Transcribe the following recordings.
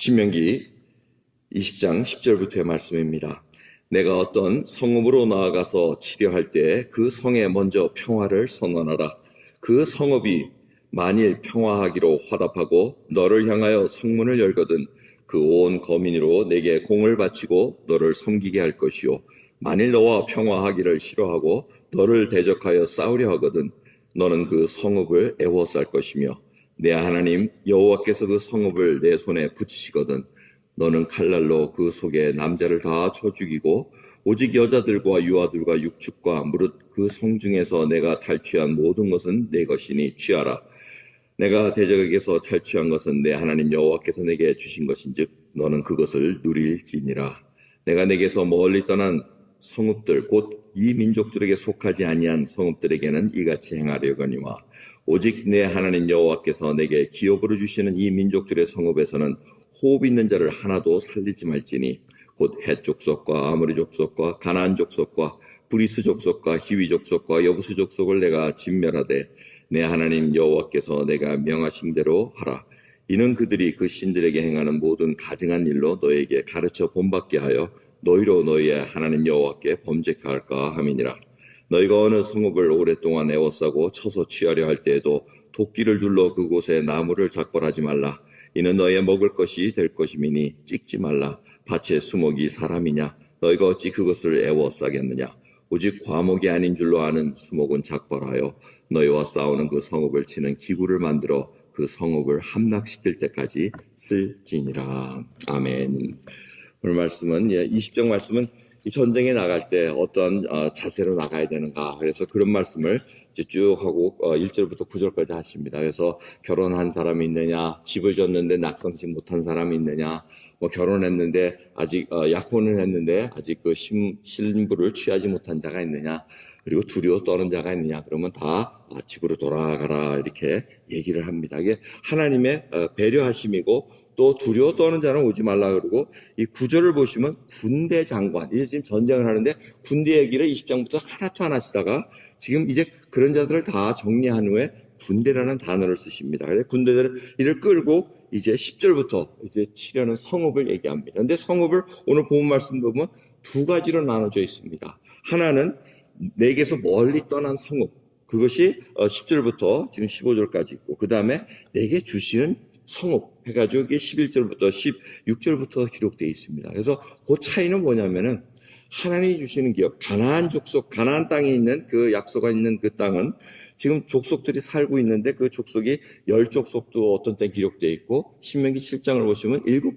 신명기 20장 10절부터의 말씀입니다. 내가 어떤 성읍으로 나아가서 치료할 때 그 성에 먼저 평화를 선언하라. 그 성읍이 만일 평화하기로 화답하고 너를 향하여 성문을 열거든 그 온 거민으로 내게 공을 바치고 너를 섬기게 할 것이요. 만일 너와 평화하기를 싫어하고 너를 대적하여 싸우려 하거든 너는 그 성읍을 애워쌀 것이며 내 하나님 여호와께서 그 성읍을 내 손에 붙이시거든 너는 칼날로 그 속에 남자를 다 쳐 죽이고 오직 여자들과 유아들과 육축과 무릇 그 성 중에서 내가 탈취한 모든 것은 내 것이니 취하라. 내가 대적에게서 탈취한 것은 내 하나님 여호와께서 내게 주신 것인즉 너는 그것을 누릴지니라. 내가 내게서 멀리 떠난 성읍들 곧 이 민족들에게 속하지 아니한 성읍들에게는 이같이 행하려거니와 오직 내 하나님 여호와께서 내게 기업으로 주시는 이 민족들의 성읍에서는 호흡 있는 자를 하나도 살리지 말지니 곧헷 족속과 아모리 족속과 가나안 족속과 브리스 족속과 히위 족속과 여부스 족속을 내가 진멸하되 내 하나님 여호와께서 내가 명하신 대로 하라 이는 그들이 그 신들에게 행하는 모든 가증한 일로 너에게 가르쳐 본받게 하여 너희로 너희의 하나님 여호와께 범죄할까 함이니라. 너희가 어느 성읍을 오랫동안 애워싸고 쳐서 취하려 할 때에도 도끼를 둘러 그곳에 나무를 작벌하지 말라. 이는 너희의 먹을 것이 될 것임이니 찍지 말라. 밭의 수목이 사람이냐? 너희가 어찌 그것을 애워싸겠느냐? 오직 과목이 아닌 줄로 아는 수목은 작벌하여 너희와 싸우는 그 성읍을 치는 기구를 만들어 그 성읍을 함락시킬 때까지 쓸지니라. 아멘. 오늘 말씀은 예, 20장 말씀은 이 전쟁에 나갈 때 어떤 어, 자세로 나가야 되는가 그래서 그런 말씀을 이제 쭉 하고 어, 1절부터 9절까지 하십니다. 그래서 결혼한 사람이 있느냐, 집을 졌는데 낙성치 못한 사람이 있느냐, 뭐 결혼했는데 아직 어, 약혼을 했는데 아직 그 신, 신부를 취하지 못한 자가 있느냐, 그리고 두려워 떠는 자가 있느냐, 그러면 다 아, 집으로 돌아가라 이렇게 얘기를 합니다. 이게 하나님의 어, 배려하심이고 또 두려워 떠는 자는 오지 말라 그러고 이 구절을 보시면 군대 장관 이제 지금 전쟁을 하는데 군대 얘기를 20장부터 하나도 안 하시다가 지금 이제 그런 자들을 다 정리한 후에 군대라는 단어를 쓰십니다. 그래서 군대들을 이를 끌고 이제 10절부터 이제 치려는 성읍을 얘기합니다. 근데 성읍을 오늘 본 말씀 보면 두 가지로 나눠져 있습니다. 하나는 내게서 멀리 떠난 성읍 그것이 10절부터 지금 15절까지 있고 그 다음에 내게 주시는 성읍 해가지고 이게 11절부터 16절부터 기록되어 있습니다. 그래서 그 차이는 뭐냐면은 하나님이 주시는 기업, 가나안 족속, 가나안 땅에 있는 그 약소가 있는 그 땅은 지금 족속들이 살고 있는데 그 족속이 열 족속도 어떤 때 기록되어 있고 신명기 7장을 보시면 일곱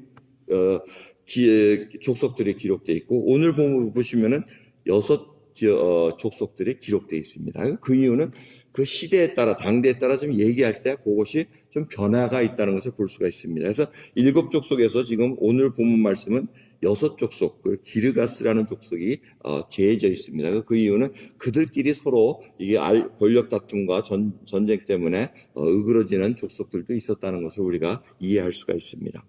어, 기, 족속들이 기록되어 있고 오늘 보시면은 여섯 어, 족속들이 기록되어 있습니다. 그 이유는 그 시대에 따라 당대에 따라 좀 얘기할 때 그것이 좀 변화가 있다는 것을 볼 수가 있습니다. 그래서 일곱 족속에서 지금 오늘 본문 말씀은 여섯 족속, 그 기르가스라는 족속이 어, 제해져 있습니다. 그 이유는 그들끼리 서로 이게 알, 권력 다툼과 전, 전쟁 때문에 어, 으그러지는 족속들도 있었다는 것을 우리가 이해할 수가 있습니다.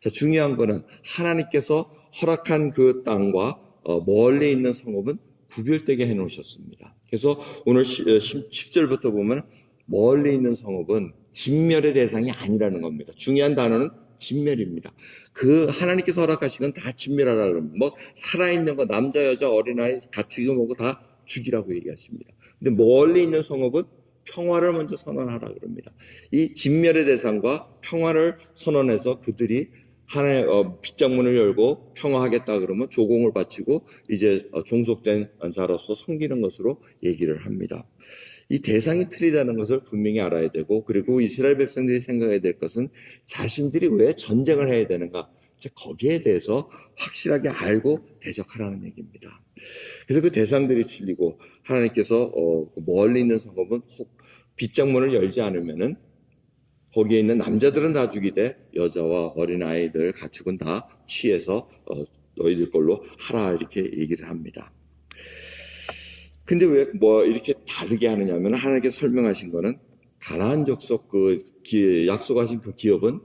자, 중요한 거는 하나님께서 허락한 그 땅과 어, 멀리 있는 성읍은 구별되게 해 놓으셨습니다. 그래서 오늘 10절부터 어, 보면 멀리 있는 성읍은 진멸의 대상이 아니라는 겁니다. 중요한 단어는 진멸입니다. 그 하나님께서 허락하신 건 다 진멸하라 그러면 뭐 살아있는 거 남자 여자 어린아이 가축이고 뭐고 다 죽이라고 얘기하십니다. 근데 멀리 있는 성읍은 평화를 먼저 선언하라 그럽니다. 이 진멸의 대상과 평화를 선언해서 그들이 하나의 어, 빗장문을 열고 평화하겠다 그러면 조공을 바치고 이제 어, 종속된 자로서 섬기는 것으로 얘기를 합니다. 이 대상이 틀리다는 것을 분명히 알아야 되고 그리고 이스라엘 백성들이 생각해야 될 것은 자신들이 왜 전쟁을 해야 되는가 거기에 대해서 확실하게 알고 대적하라는 얘기입니다. 그래서 그 대상들이 틀리고 하나님께서 어, 멀리 있는 성읍은 혹 빗장문을 열지 않으면은 거기에 있는 남자들은 다 죽이되 여자와 어린 아이들 가축은 다 취해서 어, 너희들 걸로 하라 이렇게 얘기를 합니다. 근데 왜 뭐 이렇게 다르게 하느냐면 하나님께서 설명하신 거는 가나안 족속 그 기, 약속하신 그 기업은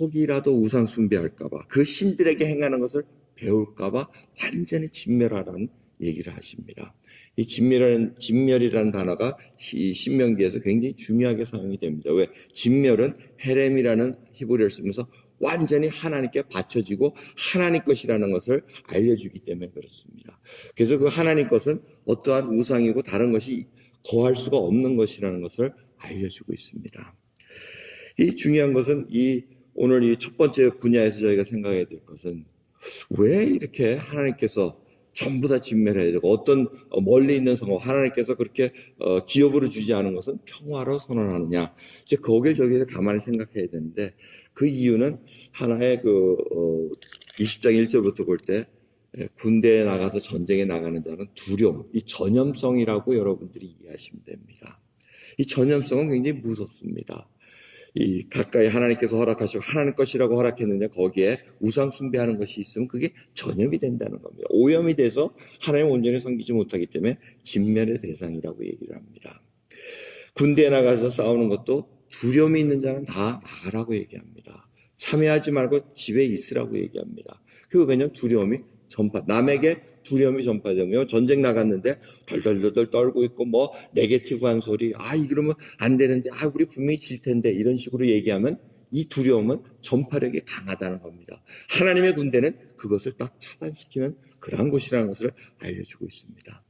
혹이라도 우상 숭배할까봐 그 신들에게 행하는 것을 배울까봐 완전히 진멸하라는 얘기를 하십니다. 이 진멸이라는, 진멸이라는 단어가 이 신명기에서 굉장히 중요하게 사용이 됩니다. 왜? 진멸은 헤렘이라는 히브리어를 쓰면서 완전히 하나님께 바쳐지고 하나님 것이라는 것을 알려주기 때문에 그렇습니다. 그래서 그 하나님 것은 어떠한 우상이고 다른 것이 거할 수가 없는 것이라는 것을 알려주고 있습니다. 이 중요한 것은 이 오늘 이 첫 번째 분야에서 저희가 생각해야 될 것은 왜 이렇게 하나님께서 전부 다 진멸해야 되고 어떤 어, 멀리 있는 성읍 하나님께서 그렇게 어, 기업으로 주지 않은 것은 평화로 선언하느냐 이제 거기를 저기를 가만히 생각해야 되는데 그 이유는 하나의 그 어, 20장 1절부터 볼 때 군대에 나가서 전쟁에 나가는 자는 두려움, 이 전염성이라고 여러분들이 이해하시면 됩니다. 이 전염성은 굉장히 무섭습니다. 이 가까이 하나님께서 허락하시고 하나님 것이라고 허락했는데 거기에 우상 숭배하는 것이 있으면 그게 전염이 된다는 겁니다. 오염이 돼서 하나님 온전히 섬기지 못하기 때문에 진멸의 대상이라고 얘기를 합니다. 군대에 나가서 싸우는 것도 두려움이 있는 자는 다 나가라고 얘기합니다. 참여하지 말고 집에 있으라고 얘기합니다. 그 왜냐면 두려움이 전파 남에게 두려움이 전파되며 전쟁 나갔는데 덜덜덜덜 떨고 있고 뭐 네게티브한 소리 아 이러면 안 되는데 아 우리 분명히 질 텐데 이런 식으로 얘기하면 이 두려움은 전파력이 강하다는 겁니다. 하나님의 군대는 그것을 딱 차단시키는 그러한 곳이라는 것을 알려주고 있습니다.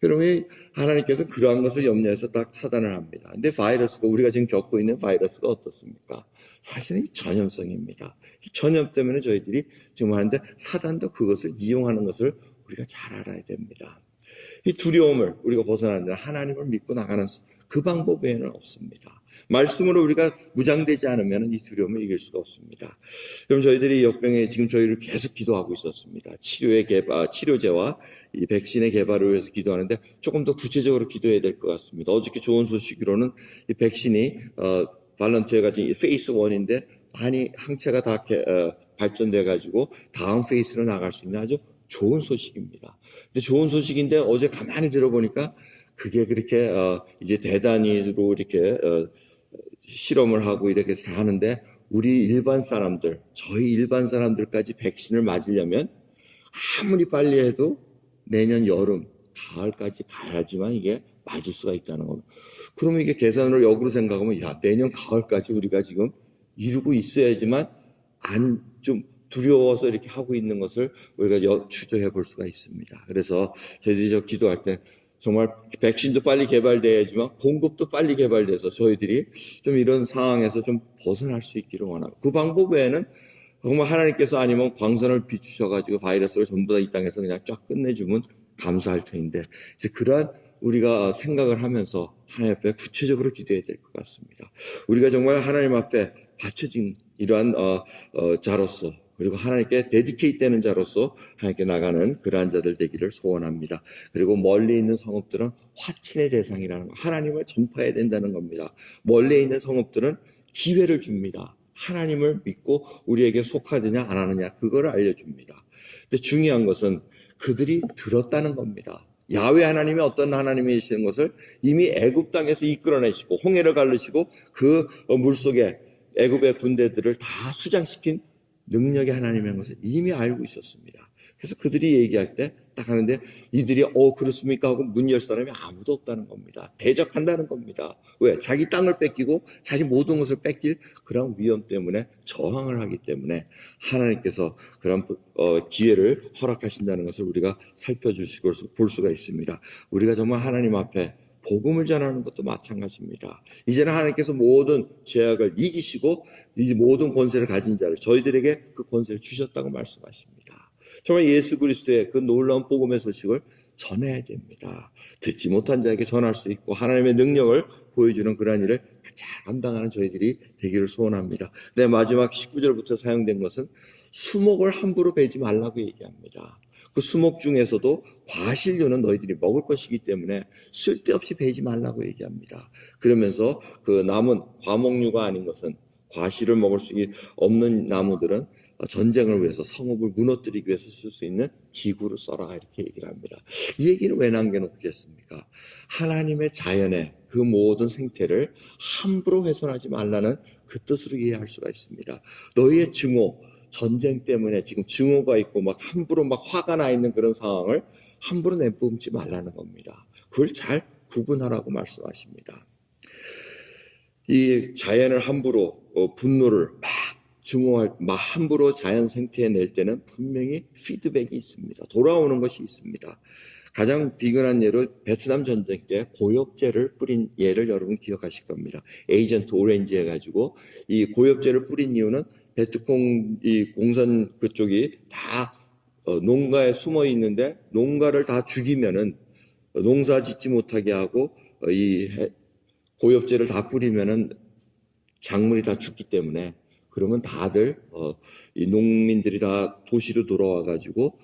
그러면 하나님께서 그러한 것을 염려해서 딱 차단을 합니다. 근데 바이러스가 우리가 지금 겪고 있는 바이러스가 어떻습니까? 사실은 전염성입니다. 이 전염 때문에 저희들이 지금 하는데 사단도 그것을 이용하는 것을 우리가 잘 알아야 됩니다. 이 두려움을 우리가 벗어나는데 하나님을 믿고 나가는 그 방법 외에는 없습니다. 말씀으로 우리가 무장되지 않으면 이 두려움을 이길 수가 없습니다. 그럼 저희들이 역병에 지금 저희를 계속 기도하고 있었습니다. 치료의 개발, 치료제와 이 백신의 개발을 위해서 기도하는데 조금 더 구체적으로 기도해야 될 것 같습니다. 어저께 좋은 소식으로는 이 백신이 어, 발런티어가 지금 페이스 1인데 많이 항체가 다 어, 발전돼 가지고 다음 페이스로 나갈 수 있는 아주 좋은 소식입니다. 근데 좋은 소식인데 어제 가만히 들어보니까 그게 그렇게 어, 이제 대단위로 이렇게 어, 실험을 하고 이렇게 다 하는데 우리 일반 사람들, 저희 일반 사람들까지 백신을 맞으려면 아무리 빨리 해도 내년 여름, 가을까지 가야지만 이게 맞을 수가 있다는 겁니다. 그러면 이게 계산으로 역으로 생각하면 야 내년 가을까지 우리가 지금 이루고 있어야지만 안 좀 두려워서 이렇게 하고 있는 것을 우리가 추정해 볼 수가 있습니다. 그래서 저희들이 저 기도할 때 정말 백신도 빨리 개발돼야지만 공급도 빨리 개발돼서 저희들이 좀 이런 상황에서 좀 벗어날 수 있기를 원하고 그 방법 외에는 정말 하나님께서 아니면 광선을 비추셔가지고 바이러스를 전부 다 이 땅에서 그냥 쫙 끝내주면 감사할 텐데 이제 그러한 우리가 생각을 하면서 하나님 앞에 구체적으로 기도해야 될 것 같습니다. 우리가 정말 하나님 앞에 바쳐진 이러한 어, 어, 자로서 그리고 하나님께 데디케이트 되는 자로서 하나님께 나가는 그러한 자들 되기를 소원합니다. 그리고 멀리 있는 성읍들은 화친의 대상이라는 거, 하나님을 전파해야 된다는 겁니다. 멀리 있는 성읍들은 기회를 줍니다. 하나님을 믿고 우리에게 속하느냐 안 하느냐 그거를 알려줍니다. 근데 중요한 것은 그들이 들었다는 겁니다. 야외 하나님이 어떤 하나님이시는 것을 이미 애굽 땅에서 이끌어내시고 홍해를 갈르시고 그 물속에 애굽의 군대들을 다 수장시킨 능력의 하나님인 것을 이미 알고 있었습니다. 그래서 그들이 얘기할 때 딱 하는데 이들이 어 그렇습니까 하고 문 열 사람이 아무도 없다는 겁니다. 대적한다는 겁니다. 왜? 자기 땅을 뺏기고 자기 모든 것을 뺏길 그런 위험 때문에 저항을 하기 때문에 하나님께서 그런 어, 기회를 허락하신다는 것을 우리가 살펴주시고 볼 수가 있습니다. 우리가 정말 하나님 앞에 복음을 전하는 것도 마찬가지입니다. 이제는 하나님께서 모든 죄악을 이기시고 이 모든 권세를 가진 자를 저희들에게 그 권세를 주셨다고 말씀하십니다. 정말 예수 그리스도의 그 놀라운 복음의 소식을 전해야 됩니다. 듣지 못한 자에게 전할 수 있고 하나님의 능력을 보여주는 그러한 일을 잘 감당하는 저희들이 되기를 소원합니다. 네, 마지막 19절부터 사용된 것은 수목을 함부로 베지 말라고 얘기합니다. 그 수목 중에서도 과실료는 너희들이 먹을 것이기 때문에 쓸데없이 베지 말라고 얘기합니다. 그러면서 그 남은 과목류가 아닌 것은 과실을 먹을 수 없는 나무들은 전쟁을 위해서 성읍을 무너뜨리기 위해서 쓸 수 있는 기구를 써라 이렇게 얘기를 합니다. 이 얘기는 왜 남겨놓겠습니까? 하나님의 자연의 그 모든 생태를 함부로 훼손하지 말라는 그 뜻으로 이해할 수가 있습니다. 너희의 증오, 전쟁 때문에 지금 증오가 있고 막 함부로 막 화가 나 있는 그런 상황을 함부로 내뿜지 말라는 겁니다. 그걸 잘 구분하라고 말씀하십니다. 이 자연을 함부로 어, 분노를 막 증오할 마 함부로 자연 생태에 낼 때는 분명히 피드백이 있습니다. 돌아오는 것이 있습니다. 가장 비근한 예로 베트남 전쟁 때 고엽제를 뿌린 예를 여러분 기억하실 겁니다. 에이전트 오렌지 해가지고 이 고엽제를 뿌린 이유는 베트콩 이 공산 그쪽이 다 어, 농가에 숨어 있는데 농가를 다 죽이면은 농사 짓지 못하게 하고 어, 이 해- 고엽제를 다 뿌리면은 작물이 다 죽기 때문에 그러면 다들 어, 이 농민들이 다 도시로 돌아와 가지고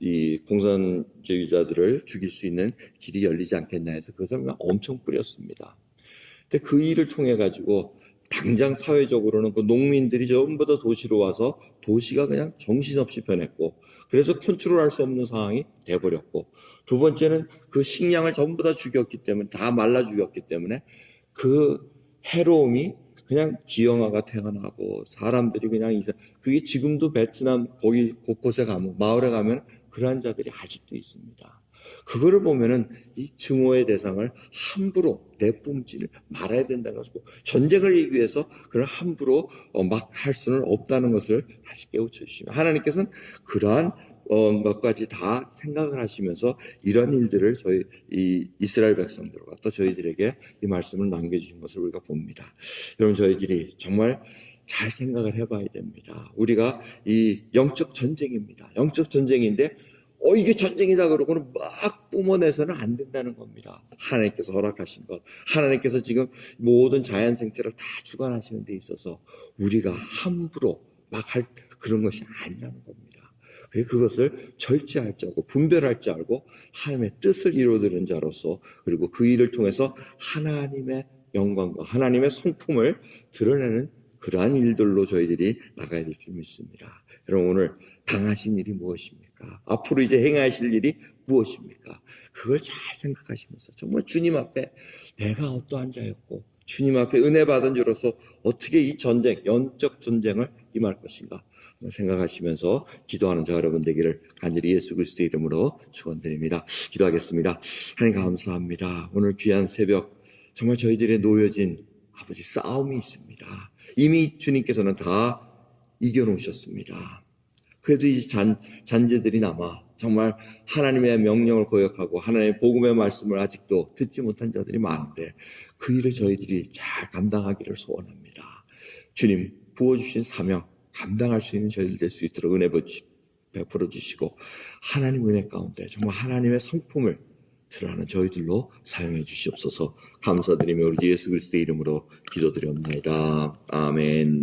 이 공산주의자들을 죽일 수 있는 길이 열리지 않겠나 해서 그것을 엄청 뿌렸습니다. 근데 그 일을 통해 가지고 당장 사회적으로는 그 농민들이 전부 다 도시로 와서 도시가 그냥 정신없이 변했고 그래서 컨트롤할 수 없는 상황이 돼버렸고 두 번째는 그 식량을 전부 다 죽였기 때문에 다 말라 죽였기 때문에 그 해로움이 그냥 기형아가 태어나고 사람들이 그냥 이상 그게 지금도 베트남 거기 곳곳에 가면 마을에 가면 그러한 자들이 아직도 있습니다. 그거를 보면은 이 증오의 대상을 함부로 내뿜지를 말아야 된다는 것이고 전쟁을 이기 위해서 그걸 함부로 어, 막할 수는 없다는 것을 다시 깨우쳐 주시면 하나님께서는 그러한 어, 것까지 다 생각을 하시면서 이런 일들을 저희 이 이스라엘 백성들과 또 저희들에게 이 말씀을 남겨주신 것을 우리가 봅니다. 여러분 저희들이 정말 잘 생각을 해봐야 됩니다. 우리가 이 영적 전쟁입니다. 영적 전쟁인데 어 이게 전쟁이다 그러고는 막 뿜어내서는 안 된다는 겁니다. 하나님께서 허락하신 것, 하나님께서 지금 모든 자연 생태를 다 주관하시는 데 있어서 우리가 함부로 막 할 그런 것이 아니라는 겁니다. 왜 그것을 절제할 줄 알고 분별할 줄 알고 하나님의 뜻을 이루어드는 자로서 그리고 그 일을 통해서 하나님의 영광과 하나님의 성품을 드러내는 그러한 일들로 저희들이 나가야 될 줄 믿습니다. 여러분 오늘 당하신 일이 무엇입니까? 앞으로 이제 행하실 일이 무엇입니까? 그걸 잘 생각하시면서 정말 주님 앞에 내가 어떠한 자였고 주님 앞에 은혜 받은 자로서 어떻게 이 전쟁, 영적 전쟁을 임할 것인가 생각하시면서 기도하는 저 여러분 되기를 간절히 예수 그리스도의 이름으로 축원드립니다. 기도하겠습니다. 하나님 감사합니다. 오늘 귀한 새벽 정말 저희들의 놓여진 아버지 싸움이 있습니다. 이미 주님께서는 다 이겨놓으셨습니다. 그래도 이 잔, 잔재들이 남아 정말 하나님의 명령을 거역하고 하나님의 복음의 말씀을 아직도 듣지 못한 자들이 많은데 그 일을 저희들이 잘 감당하기를 소원합니다. 주님 부어주신 사명 감당할 수 있는 저희들 될 수 있도록 은혜 베풀어 주시고 하나님 은혜 가운데 정말 하나님의 성품을 드러나는 저희들로 사용해 주시옵소서 감사드리며 우리 예수 그리스도의 이름으로 기도드리옵나이다. 아멘